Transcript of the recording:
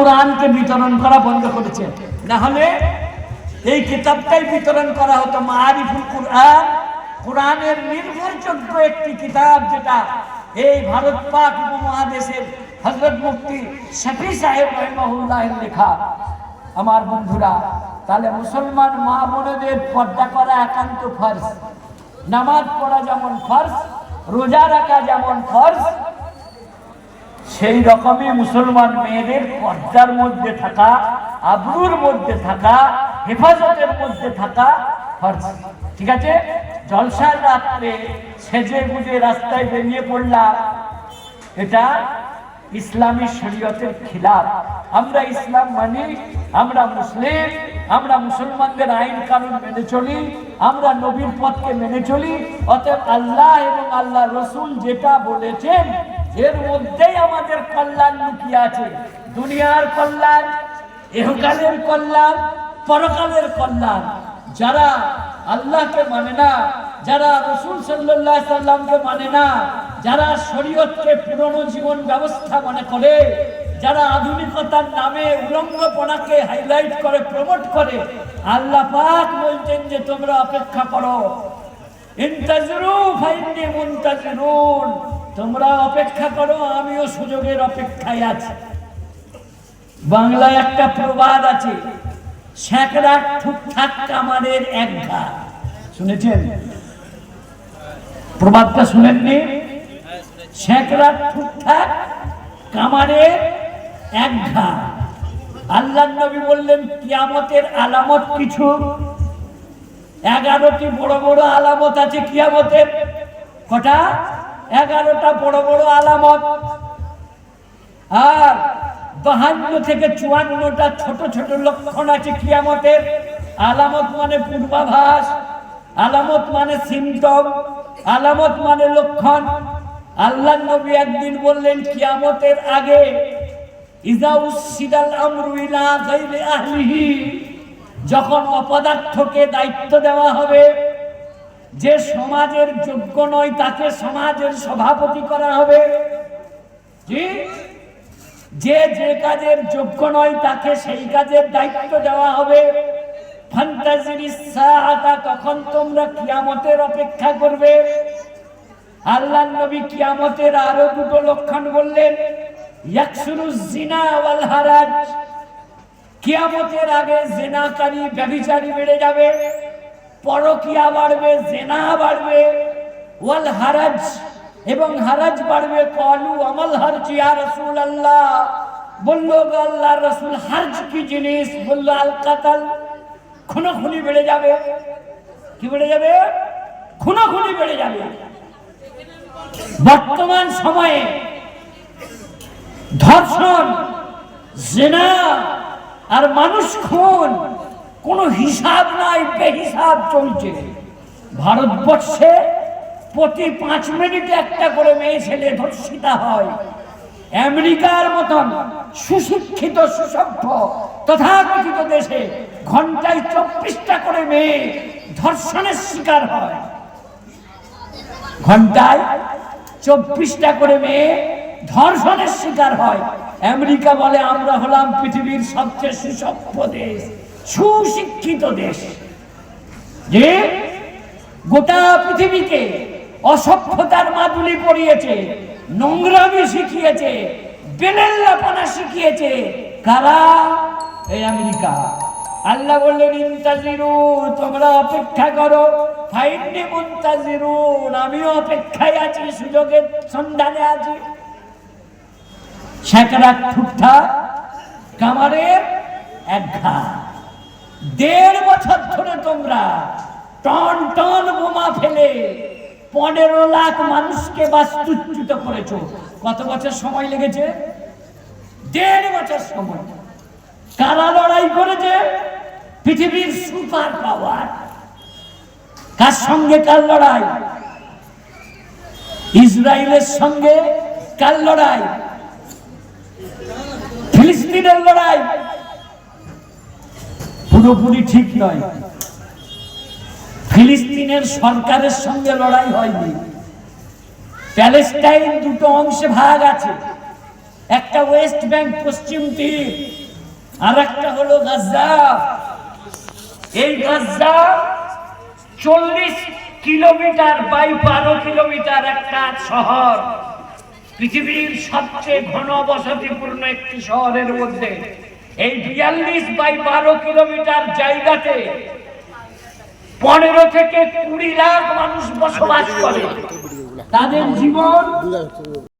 কোরআনকে বিতরণ করা বন্ধ করেছে। না হলে এই কিতাবটাই বিতরণ করা হতো মারিফুল কোরআন। কোরআনের নির্ভরযোগ্য একটি কিতাব যেটা এই ভারত পাক উপমহাদেশের হজরত মুফতি শফি সাহেব রহমাহুল্লাহের লেখা। আমার বন্ধুরা, তাহলে মুসলমান মা বোনেদের পর্দা করা একান্ত ফর্জ। নামাজ পড়া যেমন ফর্জ, রোজা রাখা যেমন ফর্জ সেই রকমই মুসলমান মেয়েদের পর্দার মধ্যে থাকা, আবরুর মধ্যে থাকা, হেফাজতের মধ্যে থাকা ঠিক আছে? জলসার রাত্রে সেজে গুজে রাস্তায় বেরিয়ে পড়লাম এটা ইসলামী শরীয়তের খিলাফ। আমরা ইসলাম মানি, আমরা মুসলিম, আমরা মুসলমানদের আইন কানুন মেনে চলি, আমরা নবীর পথকে মেনে চলি, অতএব আল্লাহ এবং আল্লাহ রসুল যেটা বলেছেন এর মধ্যেই আমাদের কল্যাণ লুকিয়ে আছে। দুনিয়ার কল্যাণ, এহকালের কল্যাণ, পরকালের কল্যাণ। যারা আল্লাহকে মানে না, যারা রসুল সাল্লাহ সাল্লামকে মানে না, যারা শরীয়তকে পুরনো জীবন ব্যবস্থা মনে করে, যারা আধুনিকতার নামে উলঙ্গপনাকে হাইলাইট করে প্রমোট করে, আল্লাহ পাক বলছেন যে, তোমরা অপেক্ষা করো। ইন্তাজরু ফাইন্নি মুনতাজিরুন। তোমরা অপেক্ষা করো, আমিও সুযোগের অপেক্ষায় আছি। বাংলায় একটা প্রবাদ আছে স্যাকরা ঠুকঠাক কামানের এক ঘা। শুনেছেন? প্রবাদটা শুনেননি? স্যাকরা ঠুকঠাক কামানের এক ঘা। আল্লাহ নবী বললেন, কিয়ামতের আলামত কিছু? এগারোটি বড় বড় আলামত আছে কিয়ামতের। কটা? এগারোটা বড় বড় আলামত। আর বাহান্ন থেকে চুয়ান্নটা ছোট ছোট লক্ষণ আছে কিয়ামতের। আলামত মানে পূর্বাভাস, আলামত মানে সিমটম আলামত মানে লক্ষণ। আল্লাহ নবী একদিন বললেন, কিয়ামতের আগে যখন অপদার্থকে দায়িত্ব দেওয়া হবে যে সমাজের যোগ্য নয়, তাকে সমাজের সভাপতি করা হবে। যে যে কাজের যোগ্য নয়, তাকে সেই কাজের দায়িত্ব দেওয়া হবে। ফান্তাজির সাআতা, তখন তোমরা কিয়ামতের অপেক্ষা করবে। আল্লাহ নবী কিয়ামতের আরও দুটো লক্ষণ বললেন। কিয়ামতের আগে জেনাকারী, ব্যভিচারী বেড়ে যাবে। পরকিয়া বাড়বে, জেনা বাড়বে, ওয়াল হারাজ, এবং হারাজ বাড়বে, কলু আমল হারজ, ইয়া রাসূল আল্লাহ বলল আল্লাহ রাসূল, হারজ কি জিনিস? বলল, আল কাতাল, খুনোখুনি বেড়ে যাবে। কি বেড়ে যাবে? খুনোখুনি বেড়ে যাবে। বর্তমান সময়ে ধর্ষণ, জেনা আর মানুষ খুন কোনো হিসাব নাই, বেহিসাব চলছে। ভারতবর্ষে প্রতি পাঁচ মিনিটে একটা করে মেয়ে ছেলে ধর্ষিতা হয়। আমেরিকার মতন সুশিক্ষিত, সুসভ্য, তথাকথিত দেশে ঘন্টায় চব্বিশটা করে মেয়ে ধর্ষণের শিকার হয়। ঘন্টায় চব্বিশটা করে মেয়ে ধর্ষণের শিকার হয়। আমেরিকা বলে, আমরা হলাম পৃথিবীর সবচেয়ে সুসভ্য দেশ। সুশিক্ষিত দেশ, যে গোটা পৃথিবীকে অসভ্যতার মাদুলি পড়িয়েছে নোংরামি শিখিয়েছে, বেলেল্লাপনা শিখিয়েছে, কারা? এই আমেরিকা। আল্লাহ বললেন, ইন্তাজিরু, তোমরা অপেক্ষা করো। ফাইন্নি মুন্তাজিরুন, আমিও অপেক্ষায় আছি, সুযোগের সন্ধানে আছি। সেকরা ঠুকঠা, কামারের এক ঘা। দেড় বছর ধরে তোমরা টন টন বোমা ফেলে পনেরো লাখ মানুষকে বাস্তুচ্যুত করেছ। কত বছর সময় লেগেছে? দেড় বছর সময়। কারা লড়াই করেছে? পৃথিবীর সুপার পাওয়ার। কার সঙ্গে কার লড়াই? ইসরায়েলের সঙ্গে কার লড়াই? ফিলিস্তিনের লড়াই? পুরোপুরি ঠিক নয়। ফিলিস্তিনের সরকারের সঙ্গে লড়াই হয়নি। প্যালেস্টাইন দুটো অংশে ভাগ আছে। একটা ওয়েস্ট ব্যাংক পশ্চিম তীর আর একটা হলো গাজা এই গাজা চল্লিশ কিলোমিটার বাই বারো কিলোমিটার একটা শহর। পৃথিবীর সবচেয়ে ঘন বসতিপূর্ণ একটি শহরের মধ্যে। এই বিয়াল্লিশ বাই বারো কিলোমিটার জায়গাতে পনেরো থেকে কুড়ি লাখ মানুষ বসবাস করে। তাদের জীবন